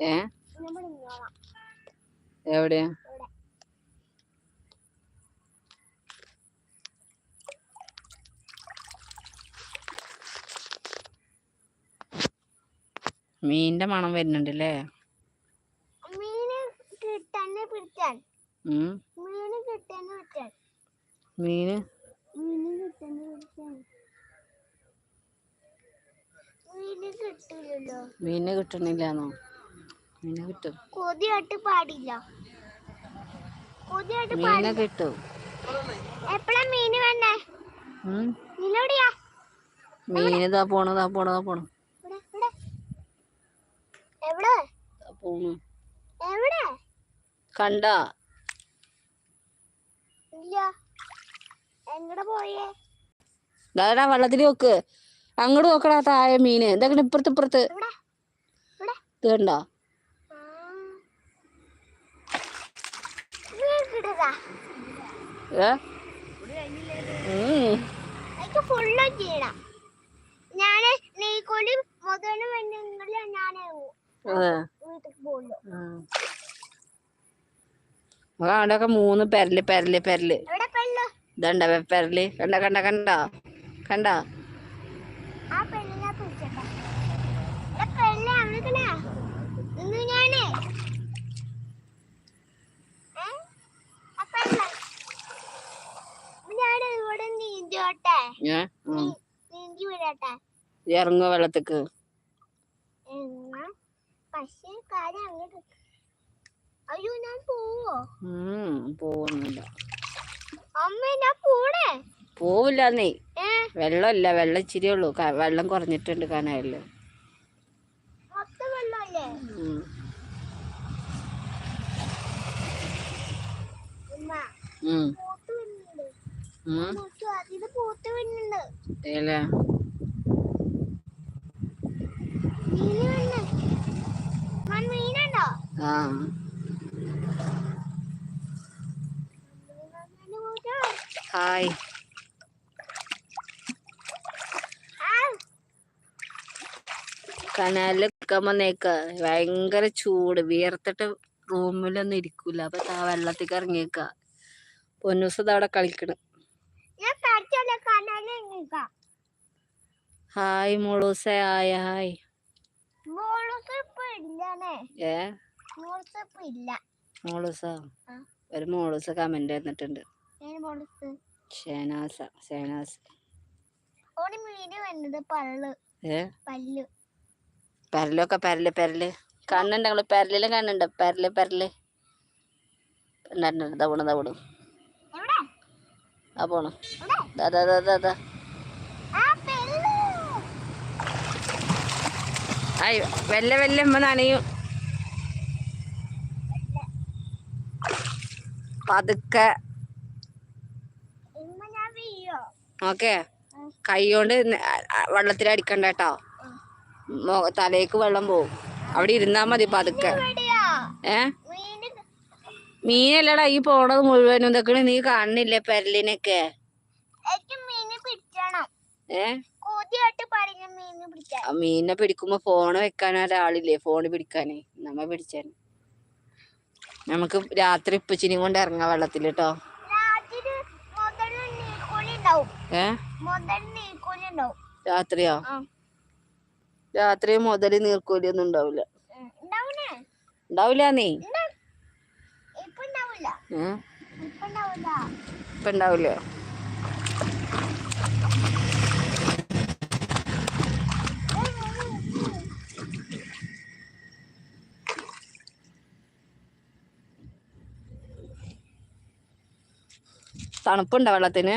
ഏ? എവിടെയാ മീനിന്റെ മണം വരുന്നുണ്ട് അല്ലേ മീന് മീന് കിട്ടണില്ലാന്നോ? മീന് കിട്ടും. കൊതിയായിട്ട് പാടില്ല. കൊതിയായിട്ട് മീനെ കിട്ടും. എപ്പോഴാ മീന് വേണ്ടേ? മീനോടിയാ മീന് താ പോണു താ പോണു താ പോണു. എവിടെ? പോണു. എവിടെ? കണ്ടാ. ഇല്ല. എങ്ങടെ പോയേ? ഇതാടാ വെള്ളത്തിൽ നോക്ക്. അങ്ങോട്ട് നോക്കടാ താഴെ മീന്. ഇതൊക്കെ ഇപ്പുറത്ത് ഇപ്പുറത്ത്. ഇവിടെ ഇവിടെ ഇത് കണ്ടോ ആ. മീൻ കിട്ടതാ ഏ ഉം. എനിക്ക് ഫുള്ള് ചെയ്യണം ഞാൻ മുതലും അവിടെയൊക്കെ മൂന്ന് പെരൽ പെരൽ പെരൽ. ഇതണ്ട പെരൽ? കണ്ട കണ്ട കണ്ട? കണ്ട ആ പെണ്ണിനെ പിടിച്ചട്ടെ എടാ പെണ്ണ് അവിടെക്കണേ ഇന്ന് ഞാനേ ഏ? ആ പെണ്ണ് ഞാൻ ഇവിടെ ഇറങ്ങുക വെള്ളത്തേക്ക്? അയ്യോ ഞാൻ പോവോ? അമ്മ ഞാൻ പോണേ? പോവില്ല നീ. വെള്ളമില്ല വെള്ളം ഇച്ചിരി ഉള്ളൂ വെള്ളം കുറഞ്ഞിട്ടുണ്ട് കനാലിൽ. വെള്ളമല്ലേ? ആ? ഹായ്. കനാലിൽ നിൽക്കാൻ വന്നേക്ക. ഭയങ്കര ചൂട്. വിയർത്തിട്ട് റൂമിലൊന്നും ഇരിക്കൂല. അപ്പൊ വെള്ളത്തേക്ക് ഇറങ്ങിയേക്ക. പൊന്നൂസം അവിടെ കളിക്കണ് ഞാൻ പഠിച്ചല്ലേ കനാലിൽ നിൽക്കാം ഹായ് മോളൂസേ ആയ ഹായ് ഏ? മോളൂസ്? ഒരു മോളൂസ് കമന്റ് തന്നിട്ടുണ്ട്. ഷേനാസ ഷേനാസ്. പെരലൊക്കെ പെരൽ പെരൽ. കണ്ണുണ്ട് ഞങ്ങൾ. പരലിലും കണ്ണുണ്ട്. പരൽ പരൽ. ഇതാ പോണു എവിടെ ആ പോണം. ദാ ദാ ദാ ദാ ദാ. ആ പെള്ളു ആയി വെല്ല വെല്ല ഉമ്മ നനയും. പതുക്കെ. ഓക്കെ. കൈ കൊണ്ട് വെള്ളത്തിൽ അടിക്കണ്ട കേട്ടോ. തലേക്ക് വെള്ളം പോവും. അവിടെ ഇരുന്നാ മതി പതുക്കെ. ഏഹ് മീനല്ലടാ ഈ പോണത് മുഴുവനും ഇതൊക്കെ നീ കാണുന്നില്ലേ പെരലിനൊക്കെ? മീനെ പിടിക്കുമ്പോ ഫോണ് വെക്കാൻ ഒരാളില്ലേ ഫോണ് പിടിക്കാനേ. നമ്മ പിടിച്ചാൻ നമുക്ക് രാത്രി ഇപ്പച്ചിനും കൊണ്ട് ഇറങ്ങാ വെള്ളത്തിൽ കേട്ടോ രാത്രിയോ? രാത്രി മുതൽ നീർക്കോലി ഒന്നും ഉണ്ടാവില്ല. ഉണ്ടാവില്ല നീ ഇപ്പൊ ഉണ്ടാവില്ല തണുപ്പുണ്ടോ വെള്ളത്തിന്?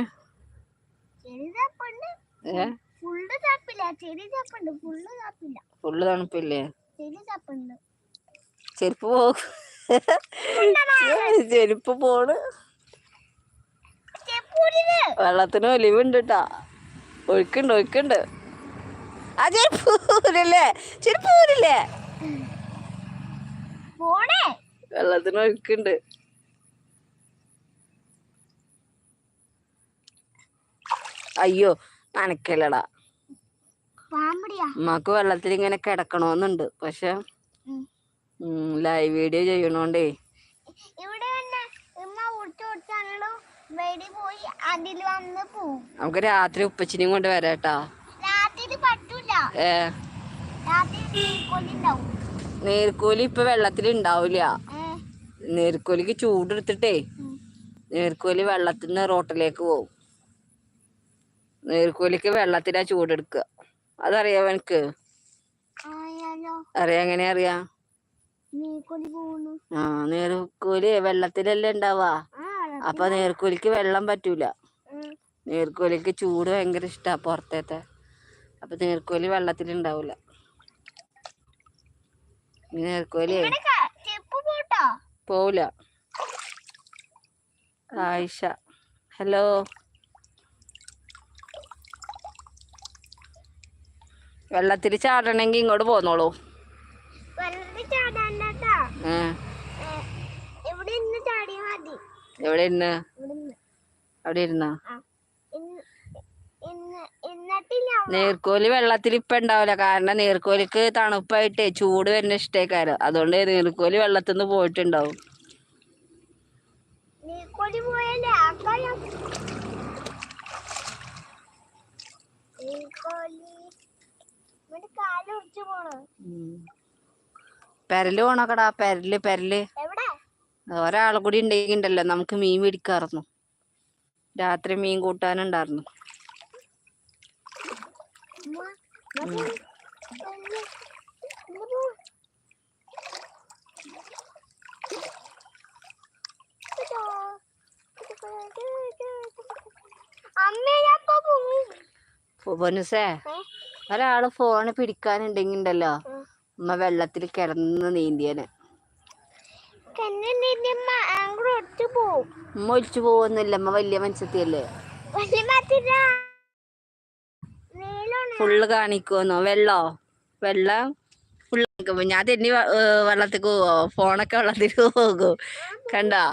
ഫുള്ള് തണുപ്പില്ലേ. ചെരുപ്പ് പോ ചെരുപ്പ് പോണ്. വെള്ളത്തിന് ഒലിവുണ്ട് കേട്ടാ ഒഴുക്കുണ്ട് ഒഴുക്കുണ്ട്. ആ ചെരുപ്പ് ഊരില്ലേ? ചെരുപ്പ് ഊരില്ലേ? വെള്ളത്തിന് ഒഴുക്കുണ്ട്. അയ്യോ നനക്കല്ലടാ. ഉമ്മാക്ക് വെള്ളത്തിൽ ഇങ്ങനെ കിടക്കണോന്നുണ്ട്. പക്ഷെ. ലൈവ് വീഡിയോ ചെയ്യണോണ്ടേ. നമുക്ക് രാത്രി ഉപ്പച്ചിനെയും കൊണ്ട് വരാട്ടാ. നേർക്കോലി ഇപ്പൊ വെള്ളത്തിൽ ഉണ്ടാവില്ല നേർക്കോലിക്ക് ചൂടെടുത്തിട്ടേ നേർക്കോലി വെള്ളത്തിൽ നിന്ന് റോട്ടിലേക്ക് പോവും. നീർക്കോലിക്ക് വെള്ളത്തിലാ ചൂടെടുക്കുക അതറിയാവോ എനിക്ക് അറിയാ അറിയാം എങ്ങനെ അറിയാം? ആ നീർക്കോലി വെള്ളത്തിലല്ലേ ഉണ്ടാവാ അപ്പൊ നീർക്കോലിക്ക് വെള്ളം പറ്റൂല. നീർക്കോലിക്ക് ചൂട് ഭയങ്കര ഇഷ്ടാ പുറത്തേത്തെ. അപ്പൊ നീർക്കോലി വെള്ളത്തിലുണ്ടാവൂല. നീർക്കോലി പോവില്ല ആയിഷ ഹലോ. വെള്ളത്തിൽ ചാടണമെങ്കിൽ ഇങ്ങോട്ട് പോന്നോളൂ വെള്ളത്തിൽ ചാടാണ്ടാ ഏ ഇവിടെ ഇന്ന് ചാടിയാ മതി എവിടെ ഇരുന്ന് അവിടെ ഇരുന്ന നീർക്കോലി വെള്ളത്തിൽ ഇപ്പൊ ഉണ്ടാവില്ല കാരണം നീർക്കോലിക്ക് തണുപ്പായിട്ടേ ചൂട് വരുന്ന ഇഷ്ടേക്കാരം. അതുകൊണ്ട് നീർക്കോലി വെള്ളത്തിൽ നിന്ന് പോയിട്ടുണ്ടാവും പെരൽ പോണക്കടാ. Peril peril. ഒരാളും കൂടി ഉണ്ടെങ്കിണ്ടല്ലോ നമുക്ക് മീൻ പിടിക്കാറുന്നു രാത്രി മീൻ കൂട്ടാനുണ്ടായിരുന്നു ഉമ്മ, ഉമ്മ പോ. കൊല്ലി. ഉമ്മ പോ. ഇതോ. അമ്മേ ഞാൻ ഇപ്പൊ പോവും. പൊന്നുസേ ഏ? ഒരാൾ ഫോണ് പിടിക്കാനുണ്ടെങ്കിണ്ടല്ലോ അമ്മ ഉമ്മ വെള്ളത്തിൽ കിടന്ന് നീന്തിയനെ കണ്ണിന്റെമ്മ അങ്ങോട്ട് ഒറ്റ പോവും ഉമ്മ ഒലിച്ചു പോകുന്നില്ല. ഉമ്മ വലിയ മനുഷ്യത്തിയല്ലേ? ഫുള്ള് കാണിക്കുമെന്നോ വെള്ളോ? വെള്ളം? ഫുള്ള് കാണിക്കുമ്പോ ഞാൻ തന്നെ വെള്ളത്തിൽ പോവോ? ഫോണൊക്കെ വെള്ളത്തിൽ പോകും കണ്ടോ?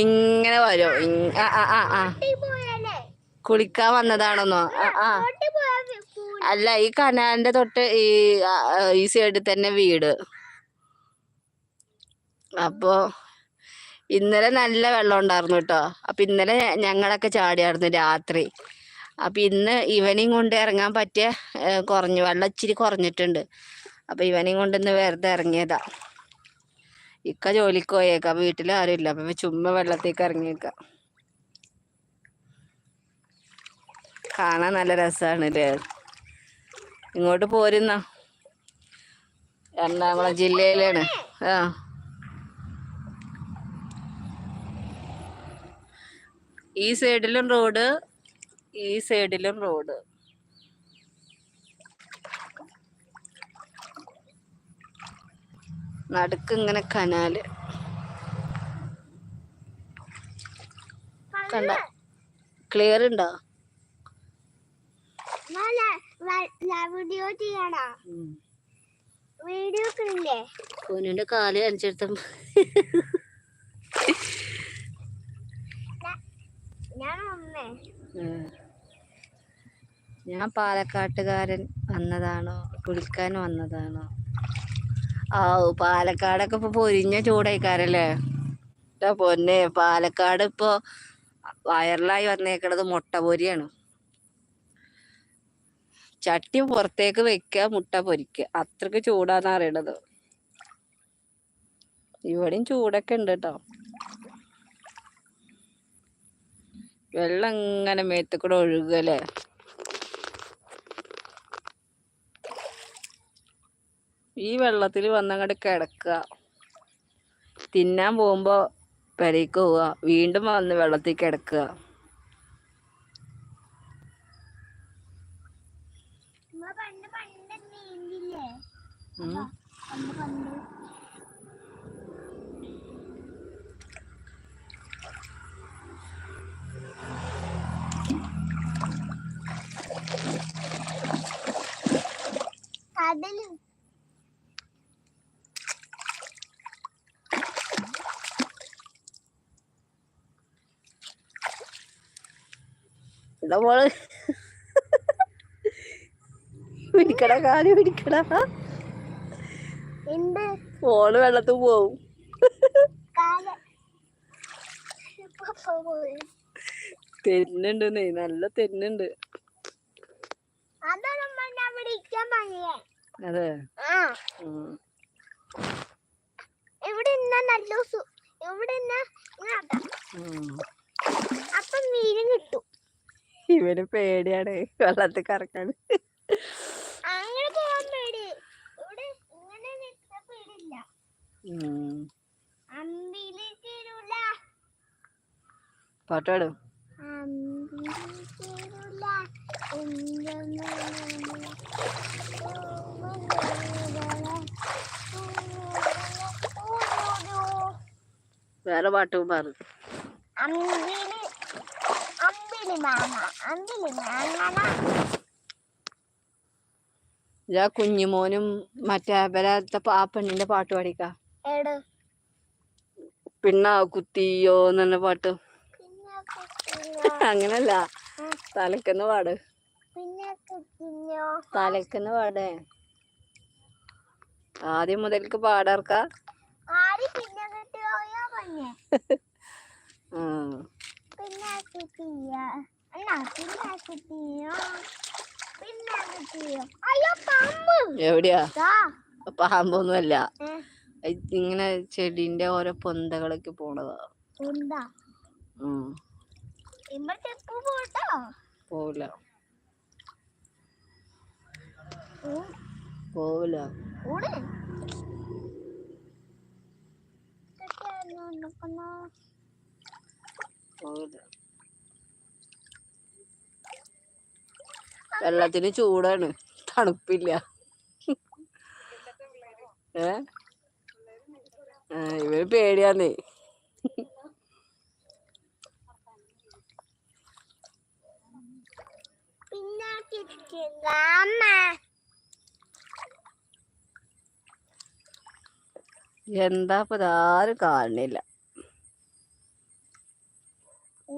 ഇങ്ങനെ വരും. ആ ആ ആ ആ. കുളിക്കാൻ വന്നതാണെന്നോ? ആ. അല്ല ഈ കനാലിന്റെ തൊട്ട് ഈ ഈ സൈഡിൽ തന്നെ വീട്. അപ്പോ ഇന്നലെ നല്ല വെള്ളം ഉണ്ടായിരുന്നു കേട്ടോ അപ്പൊ ഇന്നലെ ഞങ്ങളൊക്കെ ചാടിയായിരുന്നു രാത്രി. അപ്പൊ ഇന്ന് ഈവനിങ് കൊണ്ട് ഇറങ്ങാൻ പറ്റിയ കുറഞ്ഞു. വെള്ളം ഇച്ചിരി കുറഞ്ഞിട്ടുണ്ട്. അപ്പൊ ഈവനിങ് കൊണ്ട് ഇന്ന് വെറുതെ ഇറങ്ങിയതാ. ഇക്ക ജോലിക്ക് പോയേക്കാം. വീട്ടിൽ ആരുമില്ല അപ്പൊ ചുമ്മാ വെള്ളത്തേക്ക് ഇറങ്ങിയേക്കാം. കാണാൻ നല്ല രസാണ് അല്ലേ ഇങ്ങോട്ട് പോരുന്ന. എറണാകുളം ജില്ലയിലാണ്. ആ. ഈ സൈഡിലും റോഡ് ഈ സൈഡിലും റോഡ്. നടുക്ക് ഇങ്ങനെ കനാല്. കണ്ട. ക്ലിയർ ഉണ്ടോ? വീഡിയോ ചെയ്യണോ? വീഡിയോ കാൽ കാണിച്ചെടുത്ത ഞാൻ പാലക്കാട്ടുകാരൻ വന്നതാണോ? കുളിക്കാൻ വന്നതാണോ? ആ പാലക്കാടൊക്കെ ഇപ്പൊ പൊരിഞ്ഞ ചൂടായിക്കാരല്ലേ പൊന്നെ പാലക്കാട് ഇപ്പൊ വയറലായി വന്നേക്കണത് മുട്ട പൊരിയാണ്. ചട്ടി പുറത്തേക്ക് വെക്കുക മുട്ട പൊരിക്കുക അത്രയ്ക്ക് ചൂടാന്ന് അറിയണത് ഇവിടെയും ചൂടൊക്കെ ഉണ്ട് കേട്ടോ വെള്ളം ഇങ്ങനെ മേത്ത് കൂടെ ഒഴുകല്ലേ? ഈ വെള്ളത്തിൽ വന്നങ്ങോട്ട് കിടക്കുക തിന്നാൻ പോകുമ്പോ പെരയ്ക്ക് പോവുക വീണ്ടും വന്ന് വെള്ളത്തിൽ കിടക്കുക ഉം. ഇതാ മോൾ? പിടിക്കട കാൽ പിടിക്കട. ഫോണ് വെള്ളത്തിൽ പോവും. തെന്നുണ്ട് നീ നല്ല തെന്നുണ്ട് അതെ. ഇവിടെ നല്ല ഇവിടെ അപ്പൊ മീനും കിട്ടും. ഇവന് പേടിയാണ്. വെള്ളത്തിൽ കറക്കാൻ അങ്ങനെ പോവാൻ പേടി. ഇവിടെ ഇങ്ങനെ നിൽക്കാൻ പേടില്ല പാട്ടാടും വേറെ പാട്ടും പാടും. അമ്പിലി അമ്പിലി മാങ്ങ അമ്പിലി മാങ്ങ ഇതാ കുഞ്ഞുമോനും മറ്റേ വരാത്ത ആ പെണ്ണിന്റെ പാട്ട് പാടിക്ക. പിണ്ണ കുത്തിയോ എന്നുള്ള പാട്ട്. അങ്ങനല്ല. തലക്കെന്ന് പാട്. തലക്കെന്ന് പാടേ. ആദ്യം മുതൽക്ക് പാടാർക്ക. ആര് പിന്നെ അല്ല അയ്യോ പാമ്പ്. എവിടെയാ. പാമ്പൊന്നുമല്ല. ഇങ്ങനെ ചെടിന്റെ ഓരോ പൊന്തകളൊക്കെ പോണതാ. പോവില്ല ഉം, പോവില്ല. നടക്കുന്നു. വെള്ളത്തിന് ചൂടാണ്. തണുപ്പില്ല. ഏ? ഇവർ പേടിയാന്നേ. എന്താ ഇപ്പൊ ആരും കാണുന്നില്ല.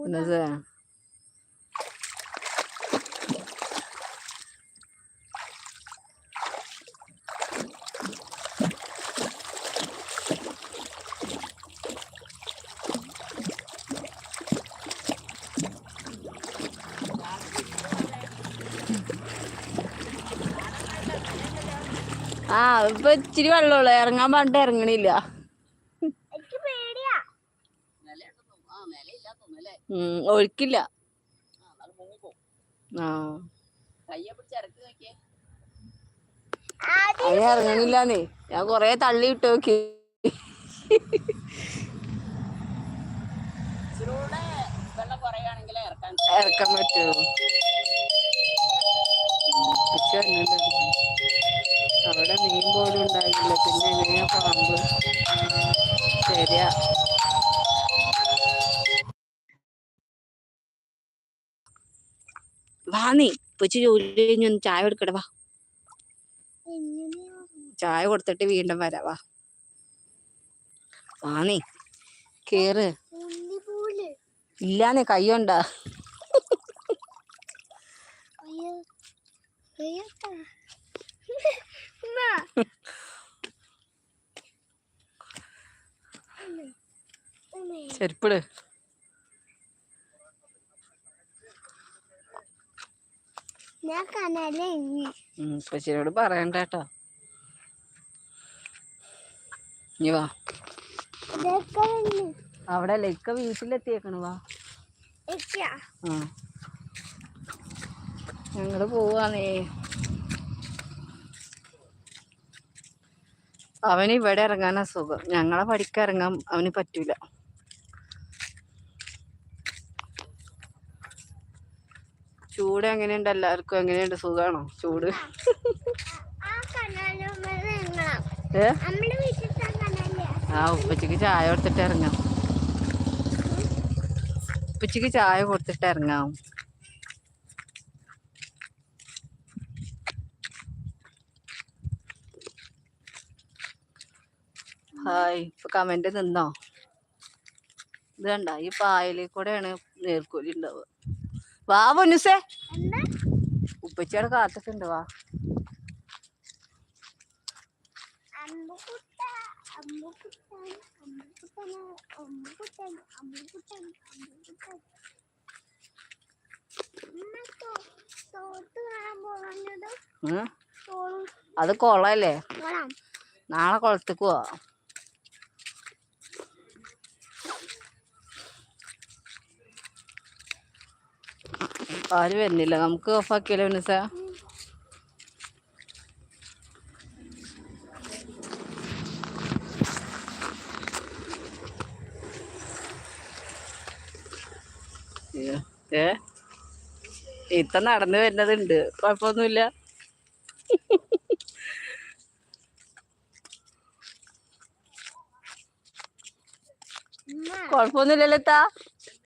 എന്നുവെച്ചാ ആ ഇപ്പൊ ഇച്ചിരി വെള്ളമുള്ളു. ഇറങ്ങാൻ പറഞ്ഞിട്ട് ഇറങ്ങണില്ല എനിക്ക് പേടിയാ ഉം, ഒഴുക്കില്ല. ആ. അതിന് ഇറങ്ങണില്ലാന്നേ ഞാൻ കൊറേ തള്ളി ഇട്ട് നോക്കി. ഇറക്കാൻ പറ്റുമോ. അവിടെ മീൻ പോലും ഉണ്ടാകില്ല പിന്നെ എങ്ങനെയാ പാമ്പ് ശരിയാ. വാ നീ ഉപ്പച്ചി ജോലി കഴിഞ്ഞ് ഒന്ന് ചായ കൊടുക്കട വാ. ചായ കൊടുത്തിട്ട് വീണ്ടും വരാ വാ. വാ നീ കേറ്. ഇല്ലാന്നെ കയ്യുണ്ടാ. ചെരുപ്പിട്. ഞാൻ കനാലേ ഉം, ഉപ്പച്ചിയോട് പറയണ്ട കേട്ടോ ഇനി വാ. അവിടെ അല്ലേ ഇക്ക വീട്ടിലെത്തിയേക്കണ് വാ. ഞങ്ങൾ പോവാന്നേ. അവന് ഇവിടെ ഇറങ്ങാനാ സുഖം. ഞങ്ങളെ പഠിക്കാൻ ഇറങ്ങാൻ അവന് പറ്റൂല. ചൂട് എങ്ങനെയുണ്ട്? എല്ലാവർക്കും എങ്ങനെയുണ്ട്? സുഖാണോ? ചൂട്? ആ ഉപ്പച്ചക്ക് ചായ കൊടുത്തിട്ട് ഇറങ്ങാം. ഉപ്പച്ചക്ക് ചായ കൊടുത്തിട്ട് ഇറങ്ങാം. ഹായ് ഇപ്പൊ കമന്റ് നിന്നോ ഇത് കണ്ട? ഈ പായലിൽ കൂടെയാണ് നേർക്കൂലി ഉണ്ടാവുക. വാ പൊന്നുസേ ഉപ്പച്ചിയുടെ കാത്തിട്ടുണ്ട് വാ. അത് കൊളല്ലേ നാളെ കൊളത്തേക്ക് പോവാ. ആരും വരുന്നില്ല. നമുക്ക് ഓഫാക്കിയല്ലോ മിനിസ. ഏ? ഇത്ത നടന്നു വരുന്നതുണ്ട്. കുഴപ്പമൊന്നുമില്ല. കുഴപ്പമൊന്നുമില്ലല്ലോ ഇത്താ.